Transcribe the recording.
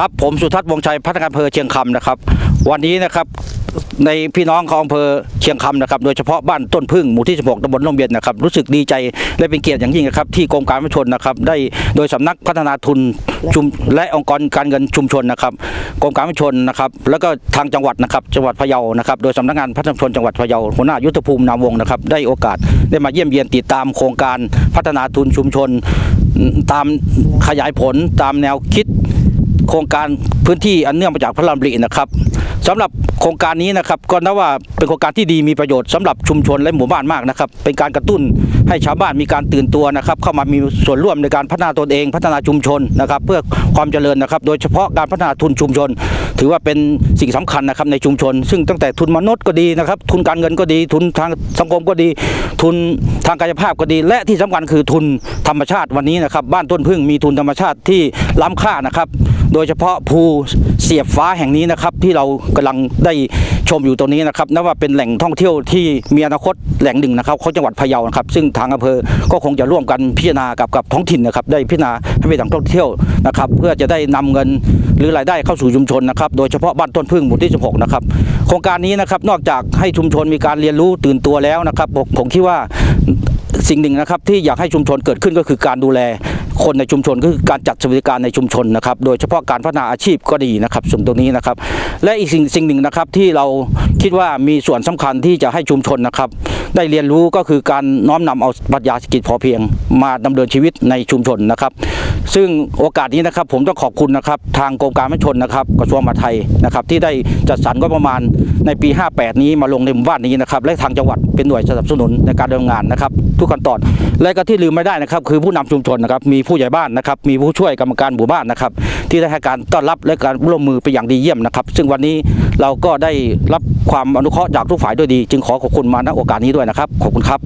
ครับผมสุทัศน์วงชัยพัฒนาการอำเภอเชียงคำนะครับ วันนี้นะครับในพี่น้องของอำเภอเชียงคำนะครับโดยเฉพาะบ้านต้นพึ่งหมู่ที่ 16ตำบลล่มเย็นนะครับรู้สึกดีใจและเป็นเกียรติอย่างยิ่งนะครับที่กรมการประชาชนนะครับได้โดยสำนักพัฒนาทุนชุมและองค์กรการเงินชุมชนนะครับกรมการประชาชนนะครับแล้วก็ทางจังหวัดนะครับจังหวัดพะเยานะครับโดยสำนักงานพัฒนาชนจังหวัดพะเยาหัวหน้ายุทธภูมินามวงนะครับได้โอกาสได้มาเยี่ยมเยียนติดตามโครงการพัฒนาทุนชุมชน ตามขยายผลตามแนวคิด โครงการพื้นที่อันเนื่องมาจากพระรามรีนะครับ สำหรับโครงการนี้นะครับก็นับว่าเป็นโครงการที่ดีมีประโยชน์สำหรับชุมชนและหมู่บ้านมากนะครับ เป็นการกระตุ้นให้ชาวบ้านมีการตื่นตัวนะครับ เข้ามามีส่วนร่วมในการพัฒนาตนเอง พัฒนาชุมชนนะครับ เพื่อความเจริญนะครับ โดยเฉพาะการพัฒนาทุนชุมชน ถือว่าเป็นสิ่งสำคัญนะครับในชุมชน ซึ่งตั้งแต่ทุนมนุษย์ก็ดีนะครับ ทุนการเงินก็ดี ทุนทางสังคมก็ดี ทุนทางกายภาพก็ดี และที่สำคัญคือทุนธรรมชาติวันนี้นะครับ บ้านต้นพึ่งมีทุนธรรมชาติที่ล้ำค่านะครับ โดยเฉพาะภู เสียบฟ้าแห่งนี้นะครับ ที่เรากำลังได้ชมอยู่ตรงนี้นะครับนับว่าเป็นแหล่งท่องเที่ยวที่มีอนาคตแหล่งหนึ่งนะครับของจังหวัดพะเยานะครับ ซึ่งทางอำเภอก็คงจะร่วมกันพิจารณากับกับท้องถิ่นนะครับ ได้พิจารณาให้เป็นแหล่งท่องเที่ยวนะครับ เพื่อจะได้นำเงินหรือรายได้เข้าสู่ชุมชนนะครับโดยเฉพาะบ้านต้นพึ่งหมู่ที่ 16 นะครับโครงการนี้นะครับนอกจากให้ชุมชนมีการเรียนรู้ตื่นตัวแล้วนะครับผมผมคิดว่าสิ่งหนึ่งนะครับที่อยากให้ชุมชนเกิดขึ้นก็คือการดูแล คนในชุมชนก็คือการจัดสวัสดิการในชุมชนนะครับ โดยเฉพาะการพัฒนาอาชีพก็ดีนะครับ ส่วนตรงนี้นะครับ และอีกสิ่งสิ่งหนึ่งนะครับที่เราคิดว่ามีส่วนสำคัญที่จะให้ชุมชนนะครับ ได้เรียนรู้ก็คือการน้อมนำเอาปรัชญาเศรษฐกิจพอเพียง มาดำเนินชีวิตในชุมชนนะครับ ซึ่งโอกาสนี้นะครับผมต้องขอบคุณนะครับทางกรมการมหาชนนะครับกระทรวงมหาดไทยนะครับที่ได้จัดสรรงบประมาณในปี 58 นี้มาลงในหมู่บ้านนี้นะครับและทางจังหวัดเป็นหน่วยสนับสนุนในการดำเนินงานนะครับทุกขั้นตอนและก็ที่ลืมไม่ได้นะครับคือผู้นำชุมชนนะครับมีผู้ใหญ่บ้านนะครับมีผู้ช่วยกรรมการหมู่บ้านนะครับที่ได้ให้การต้อนรับและการร่วมมือเป็นอย่างดีเยี่ยมนะครับ ซึ่งวันนี้ เราก็ได้รับความอนุเคราะห์จากทุกฝ่ายด้วยดี จึงขอขอบคุณมาณโอกาสนี้ด้วยนะครับ ขอบคุณครับ